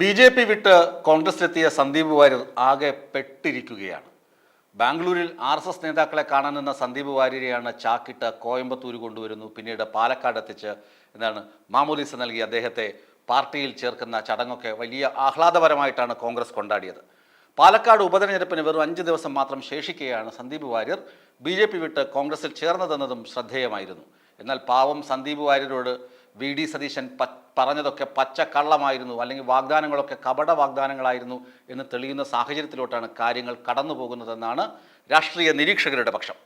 B J P വിട്ട് കോൺഗ്രസിലെത്തിയ സന്ദീപ് വാര്യർ ആകെ പെട്ടിരിക്കുകയാണ്. ബാംഗ്ലൂരിൽ ആർ എസ് എസ് നേതാക്കളെ കാണാനെന്ന സന്ദീപ് വാര്യരെയാണ് ചാക്കിട്ട് കോയമ്പത്തൂർ കൊണ്ടുവരുന്നു. പിന്നീട് പാലക്കാട് എത്തിച്ച് എന്താണ് മാമോദീസ നൽകി അദ്ദേഹത്തെ പാർട്ടിയിൽ ചേർക്കുന്ന ചടങ്ങൊക്കെ വലിയ ആഹ്ലാദപരമായിട്ടാണ് കോൺഗ്രസ് കൊണ്ടാടിയത്. പാലക്കാട് ഉപതെരഞ്ഞെടുപ്പിന് വെറും അഞ്ച് ദിവസം മാത്രം ശേഷിക്കുകയാണ് Sandeep Warrier B J P വിട്ട് കോൺഗ്രസിൽ ചേർന്നതെന്നതും ശ്രദ്ധേയമായിരുന്നു. എന്നാൽ പാവം സന്ദീപ് വാര്യരോട് വി ഡി സതീശൻ പറഞ്ഞതൊക്കെ പച്ചക്കള്ളമായിരുന്നു അല്ലെങ്കിൽ വാഗ്ദാനങ്ങളൊക്കെ കപട വാഗ്ദാനങ്ങളായിരുന്നു എന്ന് തെളിയുന്ന സാഹചര്യത്തിലോട്ടാണ് കാര്യങ്ങൾ കടന്നു പോകുന്നതെന്നാണ് രാഷ്ട്രീയ നിരീക്ഷകരുടെ പക്ഷം.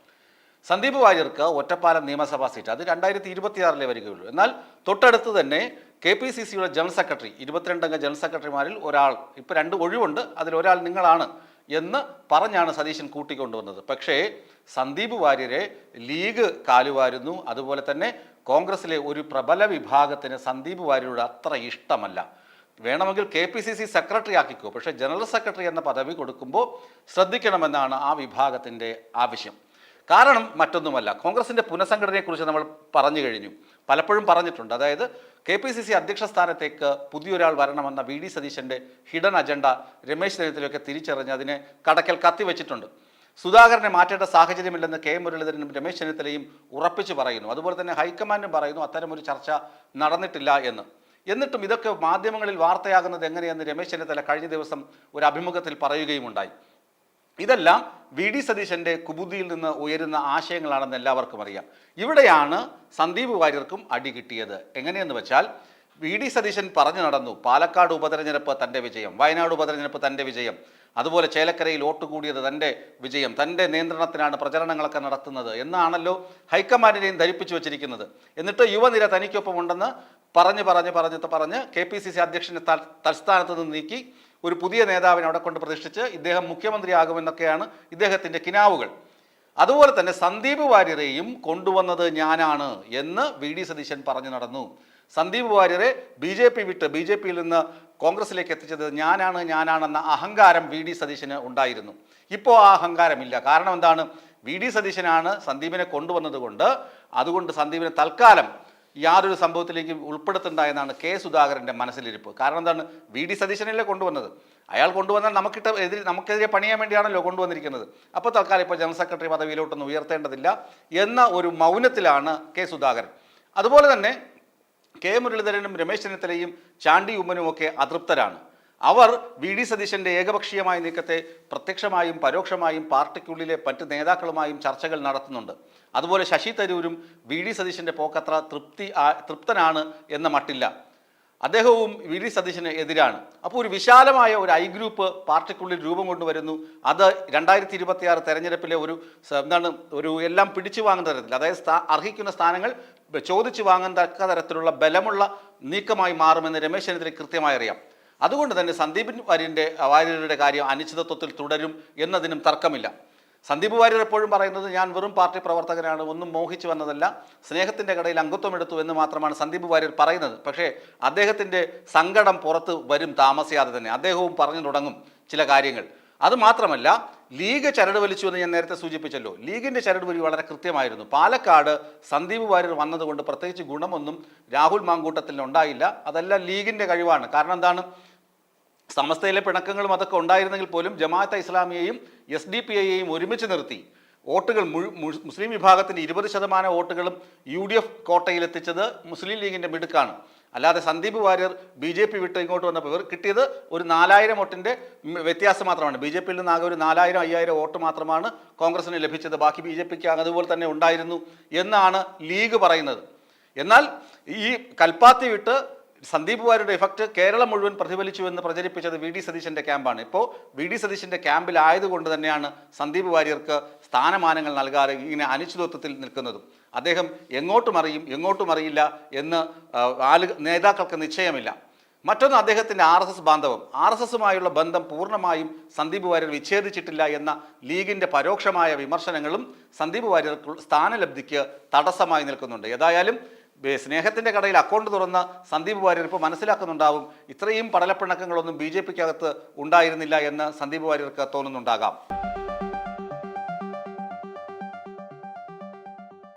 സന്ദീപ് വാര്യർക്ക് ഒറ്റപ്പാലം നിയമസഭാ സീറ്റ് അത് രണ്ടായിരത്തി ഇരുപത്തിയാറിലെ വരികയുള്ളൂ. എന്നാൽ തൊട്ടടുത്ത് തന്നെ കെ പി സി സിയുടെ ജനറൽ സെക്രട്ടറി ഇരുപത്തിരണ്ടംഗ ജനറൽ സെക്രട്ടറിമാരിൽ ഒരാൾ ഇപ്പോൾ രണ്ട് ഒഴിവുണ്ട് അതിലൊരാൾ നിങ്ങളാണ് എന്ന് പറഞ്ഞാണ് സതീശൻ കൂട്ടിക്കൊണ്ടുവന്നത്. പക്ഷേ സന്ദീപ് വാര്യരെ ലീഗ് കാലുവായിരുന്നു അതുപോലെ തന്നെ കോൺഗ്രസിലെ ഒരു പ്രബല വിഭാഗത്തിന് സന്ദീപ് വാര്യരോട് അത്ര ഇഷ്ടമല്ല. വേണമെങ്കിൽ K P C C secretary ആക്കിക്കോ പക്ഷേ ജനറൽ സെക്രട്ടറി എന്ന പദവി കൊടുക്കുമ്പോൾ ശ്രദ്ധിക്കണമെന്നാണ് ആ വിഭാഗത്തിന്റെ ആവശ്യം. കാരണം മറ്റൊന്നുമല്ല കോൺഗ്രസിന്റെ പുനഃസംഘടനയെക്കുറിച്ച് നമ്മൾ പറഞ്ഞു കഴിഞ്ഞു. പലപ്പോഴും പറഞ്ഞിട്ടുണ്ട്. അതായത് കെ പി സി സി അധ്യക്ഷ സ്ഥാനത്തേക്ക് പുതിയൊരാൾ വരണമെന്ന വി ഡി സതീശന്റെ ഹിഡൻ അജണ്ട രമേശ് ചെന്നിത്തലയൊക്കെ തിരിച്ചറിഞ്ഞ് അതിനെ കടക്കൽ കത്തിവെച്ചിട്ടുണ്ട്. സുധാകരനെ മാറ്റേണ്ട സാഹചര്യമില്ലെന്ന് കെ മുരളീധരനും രമേശ് ചെന്നിത്തലയും ഉറപ്പിച്ചു പറയുന്നു. അതുപോലെ തന്നെ ഹൈക്കമാൻഡും പറയുന്നു അത്തരമൊരു ചർച്ച നടന്നിട്ടില്ല എന്ന്. എന്നിട്ടും ഇതൊക്കെ മാധ്യമങ്ങളിൽ വാർത്തയാകുന്നത് എങ്ങനെയെന്ന് രമേശ് ചെന്നിത്തല കഴിഞ്ഞ ദിവസം ഒരു അഭിമുഖത്തിൽ പറയുകയുമുണ്ടായി. ഇതെല്ലാം വി ഡി സതീശന്റെ കുബുദ്ധിയിൽ നിന്ന് ഉയരുന്ന ആശയങ്ങളാണെന്ന് എല്ലാവർക്കും അറിയാം. ഇവിടെയാണ് സന്ദീപ് വാര്യർക്കും അടി കിട്ടിയത്. എങ്ങനെയെന്ന് വെച്ചാൽ വി ഡി സതീശൻ പറഞ്ഞു നടന്നു പാലക്കാട് ഉപതെരഞ്ഞെടുപ്പ് തന്റെ വിജയം വയനാട് ഉപതെരഞ്ഞെടുപ്പ് തന്റെ വിജയം. അതുപോലെ ചേലക്കരയിൽ വോട്ട് കൂടിയത് തന്റെ വിജയം തന്റെ നിയന്ത്രണത്തിനാണ് പ്രചരണങ്ങളൊക്കെ നടത്തുന്നത് എന്നാണല്ലോ ഹൈക്കമാൻഡിനെയും ധരിപ്പിച്ചു വെച്ചിരിക്കുന്നത്. എന്നിട്ട് യുവനിര തനിക്കൊപ്പം ഉണ്ടെന്ന് പറഞ്ഞ് പറഞ്ഞ് പറഞ്ഞ് പറഞ്ഞ് കെ പി സി സി അധ്യക്ഷനെ തൽ തൽസ്ഥാനത്ത് നിന്ന് നീക്കി ഒരു പുതിയ നേതാവിനെ അവിടെ കൊണ്ട് പ്രതിഷ്ഠിച്ച് ഇദ്ദേഹം മുഖ്യമന്ത്രിയാകുമെന്നൊക്കെയാണ് ഇദ്ദേഹത്തിന്റെ കിനാവുകൾ. അതുപോലെ തന്നെ സന്ദീപ് വാര്യരെയും കൊണ്ടുവന്നത് ഞാനാണ് എന്ന് വി ഡി സതീശൻ പറഞ്ഞു നടന്നു. സന്ദീപ് വാര്യരെ ബി ജെ പി വിട്ട് ബി ജെ പിയിൽ നിന്ന് കോൺഗ്രസിലേക്ക് എത്തിച്ചത് ഞാനാണ് ഞാനാണെന്ന അഹങ്കാരം വി ഡി സതീശന് ഉണ്ടായിരുന്നു. ഇപ്പോൾ ആ അഹങ്കാരമില്ല. കാരണം എന്താണ്? വി ഡി സതീശനാണ് സന്ദീപിനെ കൊണ്ടുവന്നതുകൊണ്ട് അതുകൊണ്ട് സന്ദീപിനെ തൽക്കാലം യാതൊരു സംഭവത്തിലേക്ക് ഉൾപ്പെടുത്തണ്ട എന്നാണ് കെ സുധാകരന്റെ മനസ്സിലിരിപ്പ്. കാരണം എന്താണ്? വി ഡി സതീശനല്ലേ കൊണ്ടുവന്നത്? അയാൾ കൊണ്ടുവന്നാൽ നമുക്കിട്ട് എതിരെ നമുക്കെതിരെ പണിയാൻ വേണ്ടിയാണല്ലോ കൊണ്ടുവന്നിരിക്കുന്നത്. അപ്പോൾ തൽക്കാലം ഇപ്പോൾ ജനറൽ സെക്രട്ടറി പദവിയിലോട്ടൊന്നും ഉയർത്തേണ്ടതില്ല എന്ന ഒരു മൗനത്തിലാണ് കെ സുധാകരൻ. അതുപോലെ തന്നെ കെ മുരളീധരനും രമേശ് ചെന്നിത്തലയും ചാണ്ടി ഉമ്മനും ഒക്കെ അതൃപ്തരാണ്. അവർ വി ഡി സതീശന്റെ ഏകപക്ഷീയമായ നീക്കത്തെ പ്രത്യക്ഷമായും പരോക്ഷമായും പാർട്ടിക്കുള്ളിലെ മറ്റ് നേതാക്കളുമായും ചർച്ചകൾ നടത്തുന്നുണ്ട്. അതുപോലെ ശശി തരൂരും വി ഡി സതീശന്റെ പോക്കത്ര തൃപ്തി തൃപ്തനാണ് എന്ന മട്ടില്ല. അദ്ദേഹവും വി ഡി സതീശന് എതിരാണ്. അപ്പോൾ ഒരു വിശാലമായ ഒരു ഐ ഗ്രൂപ്പ് പാർട്ടിക്കുള്ളിൽ രൂപം കൊണ്ടുവരുന്നു. അത് രണ്ടായിരത്തി ഇരുപത്തിയാറ് തെരഞ്ഞെടുപ്പിലെ ഒരു എന്താണ് ഒരു എല്ലാം പിടിച്ചു വാങ്ങുന്ന തരത്തിൽ അതായത് സ്ഥാ അർഹിക്കുന്ന സ്ഥാനങ്ങൾ ചോദിച്ചു വാങ്ങത്തക്ക തരത്തിലുള്ള ബലമുള്ള നീക്കമായി മാറുമെന്ന് രമേശ് ചെന്നിത്തല കൃത്യമായി അറിയാം. അതുകൊണ്ട് തന്നെ സന്ദീപ് വാര്യന്റെ വാര്യരുടെ കാര്യം അനിശ്ചിതത്വത്തിൽ തുടരും എന്നതിനും തർക്കമില്ല. സന്ദീപ് വാര്യർ എപ്പോഴും പറയുന്നത് ഞാൻ വെറും പാർട്ടി പ്രവർത്തകനാണ് ഒന്നും മോഹിച്ചു വന്നതല്ല സ്നേഹത്തിന്റെ കടയിൽ അംഗത്വം എടുത്തു എന്ന് മാത്രമാണ് സന്ദീപ് വാര്യർ പറയുന്നത്. പക്ഷേ അദ്ദേഹത്തിന്റെ സങ്കടം പുറത്ത് വരും താമസിയാതെ തന്നെ. അദ്ദേഹവും പറഞ്ഞു തുടങ്ങും ചില കാര്യങ്ങൾ. അത് മാത്രമല്ല ലീഗ് ചരട് വലിച്ചു എന്ന് ഞാൻ നേരത്തെ സൂചിപ്പിച്ചല്ലോ. ലീഗിന്റെ ചരട് വലി വളരെ കൃത്യമായിരുന്നു. പാലക്കാട് സന്ദീപ് വാര്യർ വന്നതുകൊണ്ട് പ്രത്യേകിച്ച് ഗുണമൊന്നും രാഹുൽ മാങ്കൂട്ടത്തിൽ ഉണ്ടായില്ല. അതെല്ലാം ലീഗിന്റെ കഴിവാണ്. കാരണം എന്താണ്? സമസ്തയിലെ പിണക്കങ്ങളും അതൊക്കെ ഉണ്ടായിരുന്നെങ്കിൽ പോലും ജമാഅത്തെ ഇസ്ലാമിയെയും എസ് ഡി പി ഐയെയും ഒരുമിച്ച് നിർത്തി. വോട്ടുകൾ മുസ്ലിം വിഭാഗത്തിന്റെ ഇരുപത് ശതമാനം വോട്ടുകളും യു ഡി എഫ് കോട്ടയിലെത്തിച്ചത് മുസ്ലിം ലീഗിന്റെ മിടുക്കാണ്. അല്ലാതെ Sandeep Warrier B J P വിട്ട് ഇങ്ങോട്ട് വന്നപ്പോൾ ഇവർ കിട്ടിയത് ഒരു നാലായിരം വോട്ടിന്റെ വ്യത്യാസം മാത്രമാണ്. ബി ജെ പിയിൽ നിന്നാകെ ഒരു നാലായിരം അയ്യായിരം വോട്ട് മാത്രമാണ് കോൺഗ്രസിന് ലഭിച്ചത്. ബാക്കി ബി ജെ പിക്ക് അതുപോലെ തന്നെ ഉണ്ടായിരുന്നു എന്നാണ് ലീഗ് പറയുന്നത്. എന്നാൽ ഈ കൽപ്പാത്തി വിട്ട് സന്ദീപ് വാര്യരുടെ ഇഫക്റ്റ് കേരളം മുഴുവൻ പ്രതിഫലിച്ചു എന്ന് പ്രചരിപ്പിച്ചത് വി ഡി സതീശന്റെ ക്യാമ്പാണ്. ഇപ്പോൾ വി ഡി സതീശന്റെ ക്യാമ്പിലായതുകൊണ്ട് തന്നെയാണ് സന്ദീപ് വാര്യർക്ക് സ്ഥാനമാനങ്ങൾ നൽകാതെ ഇങ്ങനെ അനിശ്ചിതത്വത്തിൽ നിൽക്കുന്നതും. അദ്ദേഹം എങ്ങോട്ടും അറിയും എങ്ങോട്ടും അറിയില്ല എന്ന് ആളു നേതാക്കൾക്ക് നിശ്ചയമില്ല. മറ്റൊന്ന് അദ്ദേഹത്തിന്റെ ആർ എസ് എസ് ബാന്ധവം. ആർ എസ് എസുമായുള്ള ബന്ധം പൂർണമായും സന്ദീപ് വാര്യർ വിച്ഛേദിച്ചിട്ടില്ല എന്ന ലീഗിന്റെ പരോക്ഷമായ വിമർശനങ്ങളും സന്ദീപ് വാര്യർക്ക് സ്ഥാനലബ്ധിക്ക് തടസ്സമായി നിൽക്കുന്നുണ്ട്. ഏതായാലും സ്നേഹത്തിന്റെ കടയിൽ അക്കൗണ്ട് തുറന്ന സന്ദീപ് വാര്യർ ഇപ്പോൾ മനസ്സിലാക്കുന്നുണ്ടാവും ഇത്രയും പടലപ്പിണക്കങ്ങളൊന്നും ബി ജെ പിക്കകത്ത് ഉണ്ടായിരുന്നില്ല എന്ന് സന്ദീപ് വാര്യർക്ക് തോന്നുന്നുണ്ടാകാം.